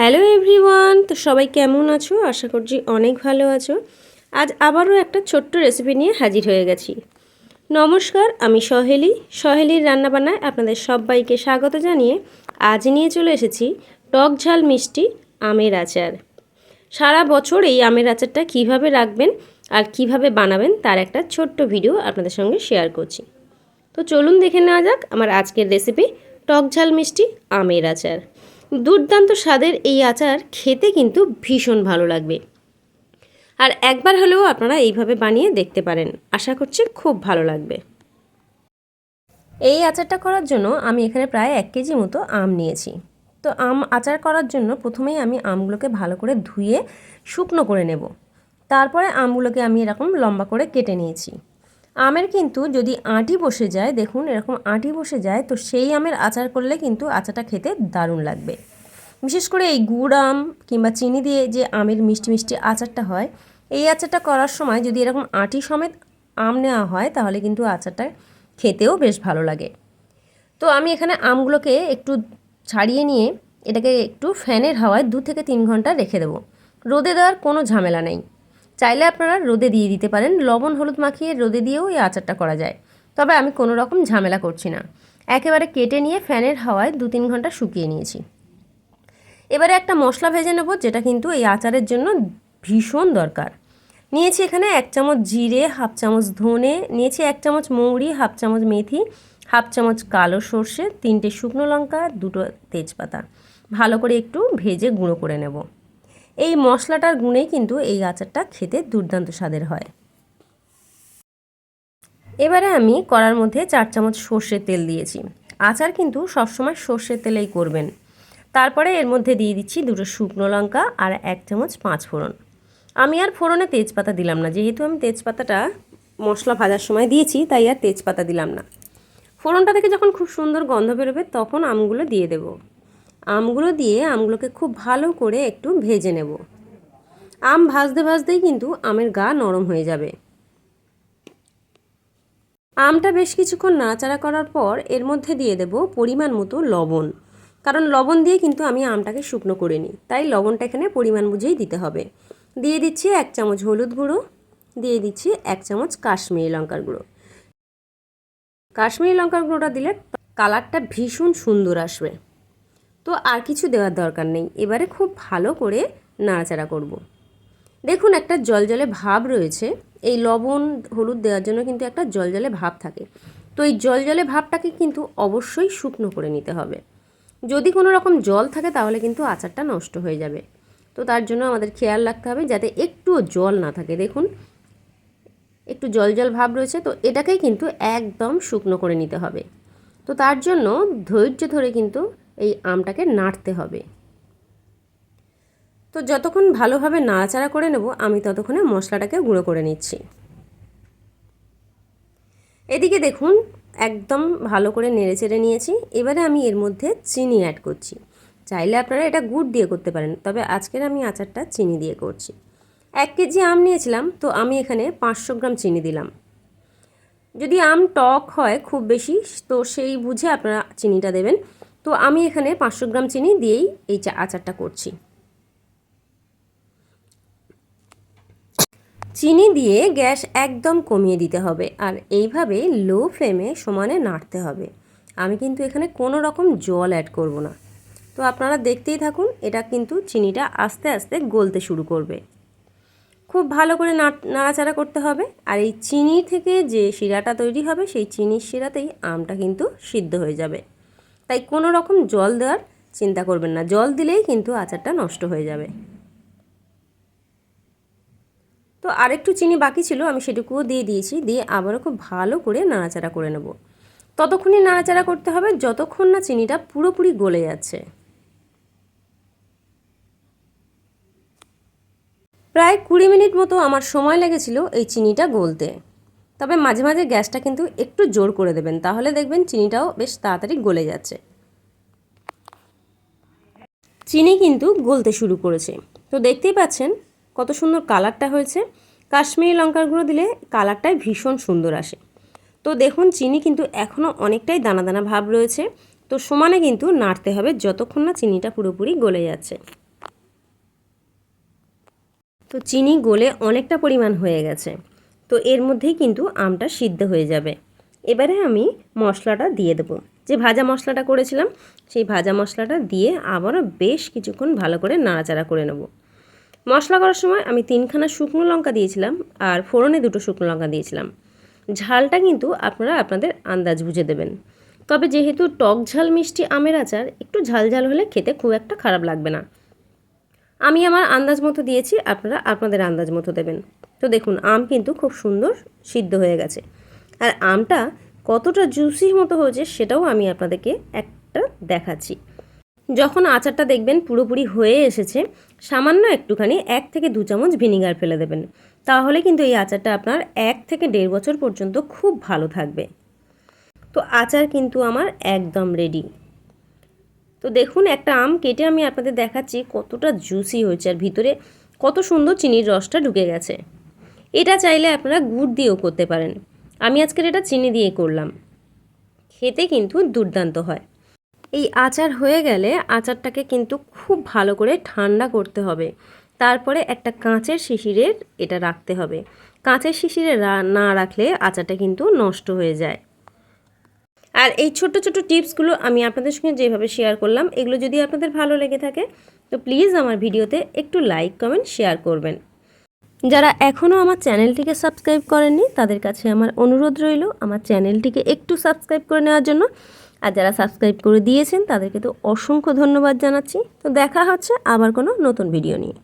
Hello everyone, তো সবাই কেমন আছো? আশা করছি অনেক ভালো আছো। আজ আবারও একটা ছোট্ট রেসিপি নিয়ে হাজির হয়ে গেছি। নমস্কার, আমি সহেলি। সহেলির রান্নাবান্নায় আপনাদের সবাইকে স্বাগত জানিয়ে আজ নিয়ে চলে এসেছি টক ঝাল মিষ্টি আমের আচার। সারা বছর এই আমের আচারটা কীভাবে রাখবেন আর কীভাবে বানাবেন তার একটা ছোট্ট ভিডিও আপনাদের সঙ্গে শেয়ার করছি। তো চলুন দেখে নেওয়া যাক আমার আজকের রেসিপি টক ঝাল মিষ্টি আমের আচার। দুর্দান্ত স্বাদের এই আচার খেতে কিন্তু ভীষণ ভালো লাগবে। আর একবার হলেও আপনারা এইভাবে বানিয়ে দেখতে পারেন। আশা করছি খুব ভালো লাগবে। এই আচারটা করার জন্য আমি এখানে প্রায় এক কেজি মতো আম নিয়েছি। তো আম আচার করার জন্য প্রথমেই আমি আমগুলোকে ভালো করে ধুয়ে শুকনো করে নেব। তারপরে আমগুলোকে আমি এরকম লম্বা করে কেটে নিয়েছি। আমের কিন্তু যদি আঁটি বসে যায়, দেখুন এরকম আঁটি বসে যায়, তো সেই আমের আচার করলে কিন্তু আচারটা খেতে দারুণ লাগবে। বিশেষ করে এই গুড় আম কিংবা চিনি দিয়ে যে আমের মিষ্টি মিষ্টি আচারটা হয়, এই আচারটা করার সময় যদি এরকম আঁটি সমেত আম নেওয়া হয়, তাহলে কিন্তু আচারটা খেতেও বেশ ভালো লাগে। তো আমি এখানে আমগুলোকে একটু ছাড়িয়ে নিয়ে এটাকে একটু ফ্যানের হাওয়ায় দু থেকে তিন ঘণ্টা রেখে দেবো। রোদে দেওয়ার কোনো ঝামেলা নেই। চাইলে আপনারা রোদে দিয়ে দিতে পারেন। লবণ, হলুদ মাখিয়ে রোদে দিয়েও এই আচারটা করা যায়। তবে আমি কোনো রকম ঝামেলা করছি না। একেবারে কেটে নিয়ে ফ্যানের হাওয়ায় দু তিন ঘণ্টা শুকিয়ে নিয়েছি। এবারে একটা মশলা ভেজে নেব, যেটা কিন্তু এই আচারের জন্য ভীষণ দরকার। নিয়েছি এখানে এক চামচ জিরে, হাফ চামচ ধনে, নিয়েছি এক চামচ মৌরি, হাফ চামচ মেথি, হাফ চামচ কালো সর্ষে, তিনটে শুকনো লঙ্কা, দুটো তেজপাতা। ভালো করে একটু ভেজে গুঁড়ো করে নেব। এই মশলাটার গুণেই কিন্তু এই আচারটা খেতে দুর্দান্ত স্বাদের হয়। এবারে আমি কড়ার মধ্যে চার চামচ সর্ষের তেল দিয়েছি। আচার কিন্তু সবসময় সর্ষের তেলেই করবেন। তারপরে এর মধ্যে দিয়ে দিচ্ছি দুটো শুকনো লঙ্কা আর এক চামচ পাঁচ ফোড়ন। আমি আর ফোড়নে তেজপাতা দিলাম না। যেহেতু আমি তেজপাতাটা মশলা ভাজার সময় দিয়েছি, তাই আর তেজপাতা দিলাম না। ফোড়নটা থেকে যখন খুব সুন্দর গন্ধ বেরোবে, তখন আমগুলো দিয়ে দেব। আমগুলো দিয়ে আমগুলোকে খুব ভালো করে একটু ভেজে নেব। আম ভাজতে ভাজতেই কিন্তু আমের গা নরম হয়ে যাবে। আমটা বেশ কিছুক্ষণ নাড়াচাড়া করার পর এর মধ্যে দিয়ে দেব পরিমাণ মতো লবণ। কারণ লবণ দিয়ে কিন্তু আমি আমটাকে শুকনো করে নিই, তাই লবণটা এখানে পরিমাণ বুঝেই দিতে হবে। দিয়ে দিচ্ছি এক চামচ হলুদ গুঁড়ো, দিয়ে দিচ্ছি এক চামচ কাশ্মীরি লঙ্কার গুঁড়ো। কাশ্মীরি লঙ্কার গুঁড়োটা দিলে কালারটা ভীষণ সুন্দর আসবে। তো আর কিছু দেওয়ার দরকার নেই। এবারে খুব ভালো করে নাড়াচাড়া করব। দেখুন একটা জলজলে ভাব রয়েছে। এই লবণ, হলুদ দেওয়ার জন্য কিন্তু একটা জলজলে ভাব থাকে। তো এই জলজলে ভাবটাকে কিন্তু অবশ্যই শুকনো করে নিতে হবে। যদি কোনো রকম জল থাকে তাহলে কিন্তু আচারটা নষ্ট হয়ে যাবে। তো তার জন্য আমাদের খেয়াল রাখতে হবে যাতে একটুও জল না থাকে। দেখুন, একটু জল জল ভাব রয়েছে তো এটাকেই কিন্তু একদম শুকনো করে নিতে হবে। তো তার জন্য ধৈর্য ধরে কিন্তু এই আমটাকে নাড়তে হবে। তো যতক্ষণ ভালোভাবে নাড়াচাড়া করে নেব, আমি ততক্ষণে মশলাটাকে গুঁড়ো করে নিচ্ছি। এদিকে দেখুন, একদম ভালো করে নেড়ে চেড়ে নিয়েছি। এবারে আমি এর মধ্যে চিনি অ্যাড করছি। চাইলে আপনারা এটা গুড় দিয়ে করতে পারেন, তবে আজকের আমি আচারটা চিনি দিয়ে করছি। এক কেজি আম নিয়েছিলাম, তো আমি এখানে পাঁচশো গ্রাম চিনি দিলাম। যদি আম টক হয় খুব বেশি, তো সেই বুঝে আপনারা চিনিটা দেবেন। তো আমি এখানে পাঁচশো গ্রাম চিনি দিয়েই এই চা আচারটা করছি। চিনি দিয়ে গ্যাস একদম কমিয়ে দিতে হবে আর এইভাবে লো ফ্লেমে সমানে নাড়তে হবে। আমি কিন্তু এখানে কোনো রকম জল অ্যাড করব না। তো আপনারা দেখতেই থাকুন, এটা কিন্তু চিনিটা আস্তে আস্তে গলতে শুরু করবে। খুব ভালো করে নাড়াচাড়া করতে হবে আর এই চিনি থেকে যে শিরাটা তৈরি হবে, সেই চিনির শিরাতেই আমটা কিন্তু সিদ্ধ হয়ে যাবে। তাই কোনো রকম জল দেওয়ার চিন্তা করবেন না। জল দিলেই কিন্তু আচারটা নষ্ট হয়ে যাবে। তো আরেকটু চিনি বাকি ছিল, আমি সেটুকুও দিয়ে দিয়েছি। দিয়ে আবারও খুব ভালো করে নাড়াচাড়া করে নেব। ততক্ষণই নাড়াচাড়া করতে হবে যতক্ষণ না চিনিটা পুরোপুরি গলে যাচ্ছে। প্রায় কুড়ি মিনিট মতো আমার সময় লেগেছিল এই চিনিটা গলতে। তবে মাঝে মাঝে গ্যাসটা কিন্তু একটু জোর করে দেবেন। তাহলে দেখবেন চিনিটাও বেশ তাড়াতাড়ি গলে যাচ্ছে। চিনি কিন্তু গলতে শুরু করেছে। তো দেখতেই পাচ্ছেন কত সুন্দর কালারটা হয়েছে। কাশ্মীরি লঙ্কার গুঁড়ো দিলে কালারটাই ভীষণ সুন্দর আসে। তো দেখুন, চিনি কিন্তু এখনও অনেকটাই দানা দানা ভাব রয়েছে। তো সমানে কিন্তু নাড়তে হবে যতক্ষণ না চিনিটা পুরোপুরি গলে যাচ্ছে। তো চিনি গলে অনেকটা পরিমাণ হয়ে গেছে। তো এর মধ্যেই কিন্তু আমটা সিদ্ধ হয়ে যাবে। এবারে আমি মশলাটা দিয়ে দেবো। যে ভাজা মশলাটা করেছিলাম, সেই ভাজা মশলাটা দিয়ে আবারও বেশ কিছুক্ষণ ভালো করে নাড়াচাড়া করে নেব। মশলা করার সময় আমি তিনখানা শুকনো লঙ্কা দিয়েছিলাম আর ফোড়নে দুটো শুকনো লঙ্কা দিয়েছিলাম। ঝালটা কিন্তু আপনারা আপনাদের আন্দাজ বুঝে দেবেন। তবে যেহেতু টক ঝাল মিষ্টি আমের আচার, একটু ঝাল ঝাল হলে খেতে খুব একটা খারাপ লাগবে না। আমি আমার আন্দাজ মতো দিয়েছি, আপনারা আপনাদের আন্দাজ মতো দেবেন। তো দেখুন, আম কিন্তু খুব সুন্দর সিদ্ধ হয়ে গেছে। আর আমটা কতটা জুসি মতো হয়েছে সেটাও আমি আপনাদেরকে একটা দেখাচ্ছি। যখন আচারটা দেখবেন পুরোপুরি হয়ে এসেছে, সামান্য একটুখানি এক থেকে দু চামচ ভিনিগার ফেলে দেবেন। তাহলে কিন্তু এই আচারটা আপনার এক থেকে দেড় বছর পর্যন্ত খুব ভালো থাকবে। তো আচার কিন্তু আমার একদম রেডি তো দেখুন, একটা আম কেটে আমি আপনাদের দেখাচ্ছি কতটা জুসি হয়েছে আর ভিতরে কত সুন্দর চিনির রসটা ঢুকে গেছে। এটা চাইলে আপনারা গুড় দিয়েও করতে পারেন। আমি আজকের এটা চিনি দিয়ে করলাম। খেতে কিন্তু দুর্দান্ত হয়। এই আচার হয়ে গেলে আচারটাকে কিন্তু খুব ভালো করে ঠান্ডা করতে হবে। তারপরে একটা কাঁচের শিশিরের এটা রাখতে হবে। কাঁচের শিশিরে না রাখলে আচারটা কিন্তু নষ্ট হয়ে যায়। আর এই ছোট ছোট টিপসগুলো আমি আপনাদের সঙ্গে যেভাবে শেয়ার করলাম, এগুলো যদি আপনাদের ভালো লেগে থাকে, তো প্লিজ আমার ভিডিওতে একটু লাইক কমেন্ট শেয়ার করবেন। যারা এখনও আমার চ্যানেলটিকে সাবস্ক্রাইব করেননি, তাদের কাছে আমার অনুরোধ রইল আমার চ্যানেলটিকে একটু সাবস্ক্রাইব করে নেওয়ার জন্য। আর যারা সাবস্ক্রাইব করে দিয়েছেন, তাদেরকে তো অসংখ্য ধন্যবাদ জানাচ্ছি। তো দেখা হচ্ছে আবার কোনো নতুন ভিডিও নিয়ে।